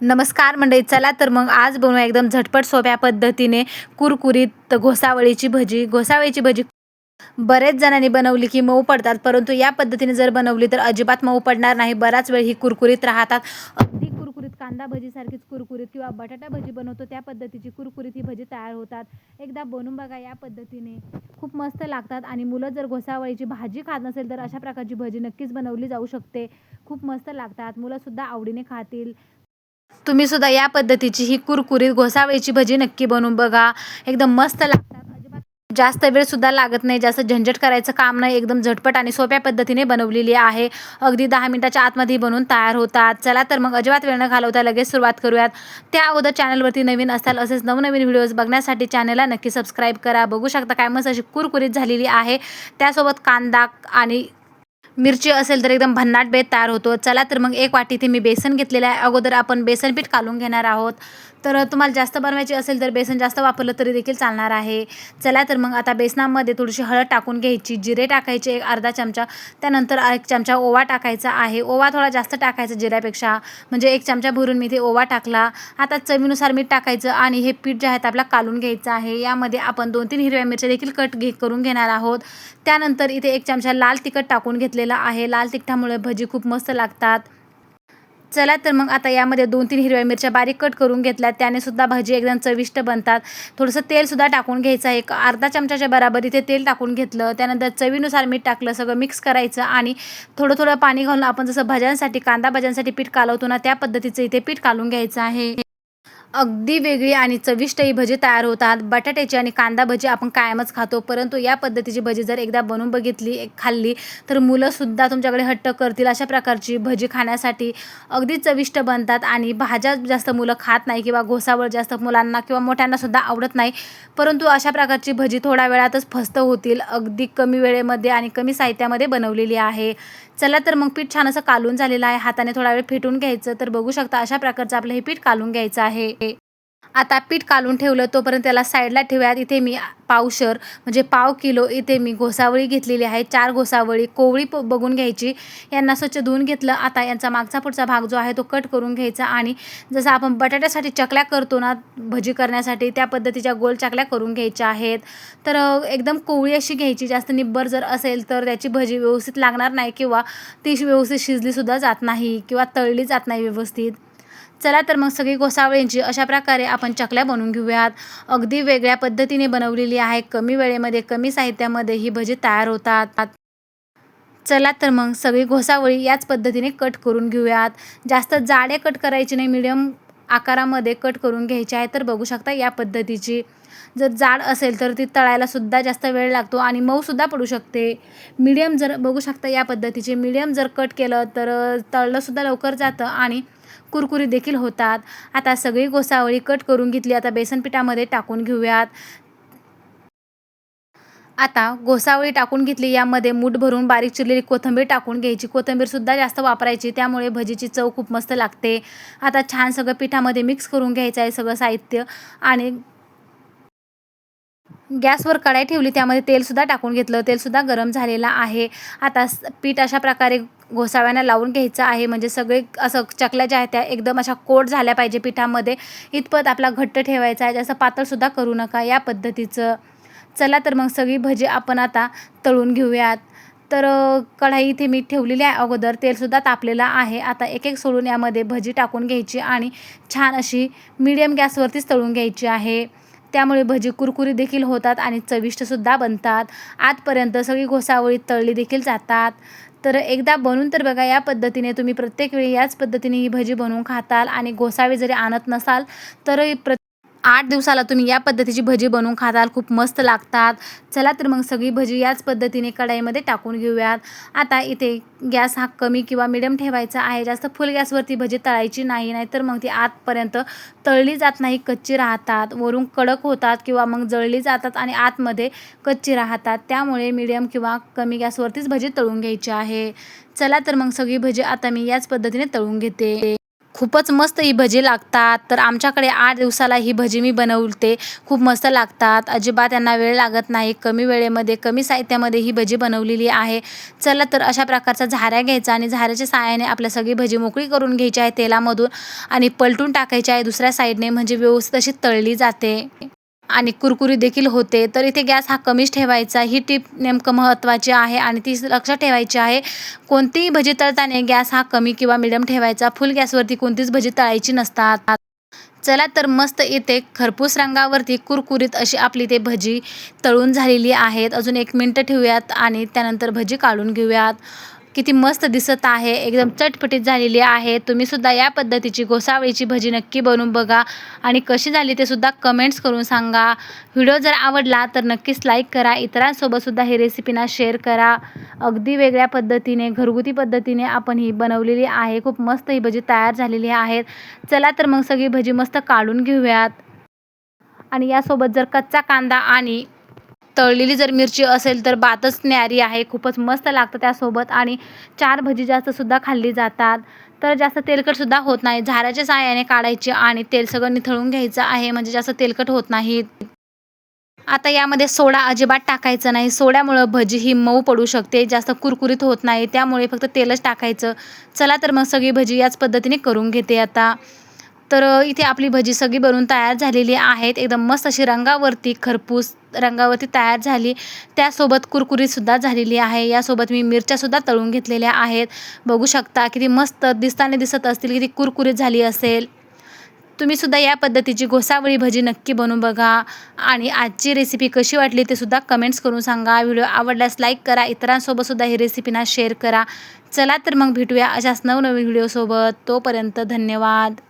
नमस्कार मंडळी चला तर मग आज बनवूया एकदम झटपट सोप्या पद्धतीने कुरकुरीत घोसावळीची भजी. घोसावळीची भजी बरेच जणांनी बनवली की मऊ पडतात परंतु या पद्धतीने जर बनवली तर अजिबात मऊ पडणार नाही. बराच वेळ ही कुरकुरीत राहतात. अगदी कुरकुरीत कांदा भजीसारखीच कुरकुरीत किंवा बटाटा भजी बनवतो त्या पद्धतीची कुरकुरीत ही भजी तयार होतात. एकदा बनवून बघा या पद्धतीने. खूप मस्त लागतात आणि मुलं जर घोसावळीची भाजी खात नसेल तर अशा प्रकारची भजी नक्कीच बनवली जाऊ शकते. खूप मस्त लागतात. मुलंसुद्धा आवडीने खातील. तुम्ही सुद्धा या पद्धतीची ही कुरकुरीत घोसावळीची भजी नक्की बनवून बघा. एकदम मस्त लागतात. अजिबात जास्त वेळ सुद्धा लागत नाही. जास्त झंझट करायचं काम नाही. एकदम झटपट आणि सोप्या पद्धतीने बनवलेली आहे. अगदी दहा मिनिटाच्या आतमध्ये बनवून तयार होतात. चला तर मग अजिबात वेळ न घालवता लगेच सुरुवात करूयात. त्या अगोदर चॅनलवरती नवीन असाल असेच नवनवीन व्हिडिओज बघण्यासाठी चॅनलला नक्की सबस्क्राईब करा. बघू शकता काय मस्त अशी कुरकुरीत झालेली आहे. त्यासोबत कांदा आणि मिरची असेल तर एकदम भन्नाट बेत तयार होतो. चला तर मग एक वाटी इथे मी बेसन घेतलेलं आहे. अगोदर आपण बेसन पीठ काढून घेणार आहोत. तर तुम्हाला जास्त बनवायची असेल तर बेसन जास्त वापरलं तरी देखील चालणार आहे. चला तर मग आता बेसनामध्ये थोडीशी हळद टाकून घ्यायची. जिरे टाकायचे एक अर्धा चमचा. त्यानंतर एक चमचा ओवा टाकायचा आहे. ओवा थोडा जास्त टाकायचा जिऱ्यापेक्षा. म्हणजे एक चमचा भरून मी इथे ओवा टाकला. आता चवीनुसार मीठ टाकायचं आणि हे पीठ जे आहे ते आपला कालून घ्यायचं आहे. यामध्ये आपण दोन तीन हिरव्या मिरच्या देखील कट घे करून घेणार आहोत. त्यानंतर इथे एक चमचा लाल तिखट टाकून घेतलेला आहे. लाल तिखटामुळे भजी खूप मस्त लागतात. चला तर मग आता यामध्ये दोन तीन हिरव्या मिरच्या बारीक कट करून घेतल्या. त्याने सुद्धा भाजी एकदम चविष्ट बनतात. थोडंसं तेलसुद्धा टाकून घ्यायचं आहे. एक अर्धा चमचाच्या बराबर इथे तेल टाकून घेतलं. त्यानंतर चवीनुसार मीठ टाकलं. सगळं मिक्स करायचं आणि थोडं थोडं पाणी घालून आपण जसं भाज्यांसाठी कांदा भाज्यांसाठी पीठ कालवतो ना त्या पद्धतीचं इथे पीठ कालून घ्यायचं आहे. अगदी वेगळी आणि चविष्ट ही भजी तयार होतात. बटाट्याची आणि कांदा भजी आपण कायमच खातो. परंतु या पद्धतीची भजी जर एकदा बनवून बघितली एक खाल्ली तर मुलंसुद्धा तुमच्याकडे हट्ट करतील. अशा प्रकारची भजी खाण्यासाठी अगदी चविष्ट बनतात आणि भाज्या जास्त मुलं खात नाही किंवा घोसावळ जास्त मुलांना किंवा मोठ्यांनासुद्धा आवडत नाही. परंतु अशा प्रकारची भजी थोड्या वेळातच फस्त होतील. अगदी कमी वेळेमध्ये आणि कमी साहित्यामध्ये बनवलेली आहे. चला तर मग पीठ छान असं कालून झालेलं आहे. हाताने थोडा वेळ फेटून घ्यायचं. तर बघू शकता अशा प्रकारचं आपलं हे पीठ कालून घ्यायचं आहे. आता पीठ कालून ठेवलं तोपर्यंत त्याला साईडला ठेवूयात. इथे मी पावशर म्हणजे पाव किलो इथे मी घोसावळी घेतलेली आहे. चार घोसावळी कोवळी प बघून घ्यायची. यांना स्वच्छ धुवून घेतलं. आता यांचा मागचा पुढचा भाग जो आहे तो कट करून घ्यायचा आणि जसं आपण बटाट्यासाठी चकल्या करतो ना भजी करण्यासाठी त्या पद्धतीच्या गोल चकल्या करून घ्यायच्या आहेत. तर एकदम कोवळी अशी घ्यायची. जास्त निब्बर जर असेल तर त्याची भजी व्यवस्थित लागणार नाही किंवा ती व्यवस्थित शिजलीसुद्धा जात नाही किंवा तळली जात नाही व्यवस्थित. चला तर मग सगळी गोसावळींची अशा प्रकारे आपण चकल्या बनवून घेऊयात. अगदी वेगळ्या पद्धतीने बनवलेली आहे. कमी वेळेमध्ये कमी साहित्यामध्ये ही भजी तयार होतात. चला तर मग सगळी घोसावळी याच पद्धतीने कट करून घेऊयात. जास्त जाडे कट करायची नाही मिडियम आकारामध्ये कट करून घ्यायचे आहे तर बघू शकता या पद्धतीची. जर जाड असेल तर ती तळायला सुद्धा जास्त वेळ लागतो आणि मऊसुद्धा पडू शकते. मीडियम जर बघू शकता या पद्धतीचे मीडियम जर कट केलं तर तळलंसुद्धा लवकर जातं आणि कुरकुरी देखील होतात. आता सगळी गोसावळी कट करून घेतली आता बेसन पिठामध्ये टाकून घेऊयात. आता गोसावळी टाकून घेतली यामध्ये मूठ भरून बारीक चिरलेली कोथिंबीर टाकून घ्यायची. कोथिंबीरसुद्धा जास्त वापरायची त्यामुळे भजीची चव खूप मस्त लागते. आता छान सगळं पिठामध्ये मिक्स करून घ्यायचं आहे सगळं साहित्य आणि गॅसवर कढाई ठेवली त्यामध्ये तेलसुद्धा टाकून घेतलं. तेलसुद्धा गरम झालेलं आहे. आता पीठ अशा प्रकारे घोसाव्यांना लावून घ्यायचं आहे. म्हणजे सगळे असं चकल्या ज्या आहेत त्या एकदम अशा कोट झाल्या पाहिजे पिठामध्ये. इतपत आपला घट्ट ठेवायचा आहे. जास्त पातळसुद्धा करू नका या पद्धतीचं. चला तर मग सगळी भजी आपण आता तळून घेऊयात. तर कढाई इथे मी ठेवलेली आहे अगोदर. तेलसुद्धा तापलेलं आहे. आता एक एक सोडून यामध्ये भजी टाकून घ्यायची आणि छान अशी मीडियम गॅसवरतीच तळून घ्यायची आहे. त्यामुळे भजी कुरकुरी देखील होतात आणि चविष्टसुद्धा बनतात. आजपर्यंत सगळी घोसावळी तळली देखील जातात. तर एकदा बनवून तर बघा या पद्धतीने तुम्ही प्रत्येक वेळी याच पद्धतीने ही भजी बनवून खाताल आणि घोसावे जरी आणत नसाल तर प्र आठ दिवसाला तुम्ही या पद्धतीची भजी बनवून खाताल. खूप मस्त लागतात. चला तर मग सगळी भजी याच पद्धतीने कढाईमध्ये टाकून घेऊयात. आता इथे गॅस हा कमी किंवा मिडियम ठेवायचा आहे. जास्त फुल गॅसवरती भजी तळायची नाही. नाहीतर मग ती आतपर्यंत तळली जात नाही कच्ची राहतात. वरून कडक होतात किंवा मग जळली जातात आणि आतमध्ये कच्ची राहतात. त्यामुळे मिडियम किंवा कमी गॅसवरतीच भजी तळून घ्यायची आहे. चला तर मग सगळी भजी आता मी याच पद्धतीने तळून घेते. खूपच मस्त ही भजी लागतात. तर आमच्याकडे आठ दिवसाला ही भजी मी बनवते. खूप मस्त लागतात. अजिबात त्यांना वेळ लागत नाही. कमी वेळेमध्ये कमी साहित्यामध्ये ही भजी बनवलेली आहे. चला तर अशा प्रकारचा झाऱ्या घ्यायचा आणि झाऱ्याच्या साहाय्याने आपल्या सगळी भजी मोकळी करून घ्यायची आहे तेलामधून आणि पलटून टाकायची आहे दुसऱ्या साईडने. म्हणजे व्यवस्थित अशी तळली जाते. आणि कुरकुरी देखील होते. तर इथे गॅस हा कमीच ठेवायचा. ही टीप नेमकं महत्त्वाची आहे आणि ती लक्षात ठेवायची आहे. कोणतीही भजी तळताना गॅस हा कमी किंवा मिडियम ठेवायचा. फुल गॅसवरती कोणतीच भजी तळायची नसतात. चला तर मस्त इथे खरपूस रंगावरती कुरकुरीत अशी आपली ते भजी तळून झालेली आहेत. अजून एक मिनटं ठेवूयात आणि त्यानंतर भजी काढून घेऊयात. किती मस्त दिसत आहे एकदम चटपटीत झालेली आहे. तुम्ही सुद्धा या पद्धतीची घोसावळीची भजी नक्की बनवून बघा आणि कशी झाली ते सुद्धा कमेंट्स करून सांगा. व्हिडिओ जर आवडला तर नक्कीच लाईक करा इतरांसोबत सुद्धा ही रेसिपीना शेअर करा. अगदी वेगळ्या पद्धतीने घरगुती पद्धतीने आपण ही बनवलेली आहे. खूप मस्त ही भजी तयार झालेली आहेत. चला तर मग सगळी भजी मस्त काढून घेऊयात. आणि यासोबत जर कच्चा कांदा आणि तळलेली जर मिरची असेल तर बातच न्यारी आहे खूपच मस्त लागतं त्यासोबत. आणि चार भजी जास्तसुद्धा खाल्ली जातात. तर जास्त तेलकटसुद्धा होत नाही. झाऱ्याच्या साहाय्याने काढायची आणि तेल सगळं निथळून घ्यायचं आहे म्हणजे जास्त तेलकट होत नाही. आता यामध्ये सोडा अजिबात टाकायचं नाही. सोड्यामुळं भजी ही मऊ पडू शकते जास्त कुरकुरीत होत नाही. त्यामुळे फक्त तेलच टाकायचं. चला तर मग सगळी भजी याच पद्धतीने करून घेते आता. तर इथे आपली भजी सगळी बनवून तयार झालेली आहेत. एकदम मस्त अशी रंगावरती खरपूस रंगावरती तयार झाली. त्यासोबत कुरकुरीतसुद्धा झालेली आहे. यासोबत मी मिरच्यासुद्धा तळून घेतलेल्या आहेत. बघू शकता किती मस्त दिसताना दिसत असतील किती कुरकुरीत झाली असेल. तुम्ही सुद्धा या पद्धतीची घोसावळी भजी नक्की बनवून बघा. आणि आजची रेसिपी कशी वाटली ते सुद्धा कमेंट्स करून सांगा. व्हिडिओ आवडल्यास लाईक करा. इतरांसोबत सुद्धा ही रेसिपीना शेअर करा. चला तर मग भेटूया अशाच नवनवीन व्हिडिओसोबत तोपर्यंत धन्यवाद.